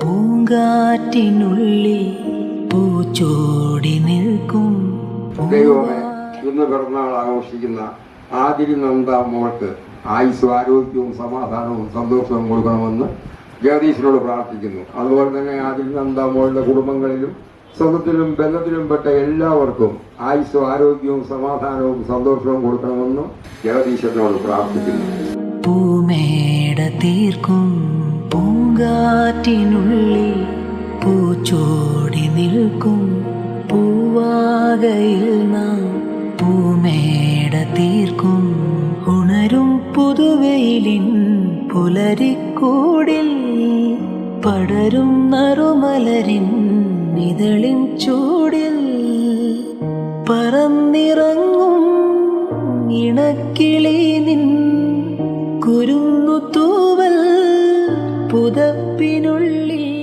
പൂങ്കാറ്റിനുള്ളിൽ പൂച്ചോടി നിൽക്കും. ദൈവമേ ഇന്ന് പിറന്നാൾ ആഘോഷിക്കുന്ന ആതിരി നന്ദ മോൾക്ക് ആയുസ് ആരോഗ്യവും സമാധാനവും സന്തോഷവും കൊടുക്കണമെന്ന് ജഗദീശനോട് പ്രാർത്ഥിക്കുന്നു. അതുപോലെ തന്നെ ആതിരി നന്ദ മോളുടെ കുടുംബങ്ങളിലും സ്വന്തത്തിലും ബന്ധത്തിലും പെട്ട എല്ലാവർക്കും ആയുസ്സും ആരോഗ്യവും സമാധാനവും സന്തോഷവും കൊടുക്കണമെന്നും ജഗദീശനോട് പ്രാർത്ഥിക്കുന്നു. പൂമേട തീർക്കും. പൂങ്കാറ്റിനുള്ളിൽ പൂച്ചോടി നിൽക്കും. പൂവാകയിൽ നാം പൂമേട തീർക്കും. ഉണരും പുതുവെയിലിൻ പുലരിക്കൂടിൽ പടരും നറുമലരിൻ ഇതളിൻ ചൂടിൽ പറന്നിറങ്ങും. ഇണക്കിളി നിൻ പുതപ്പിനുള്ളിൽ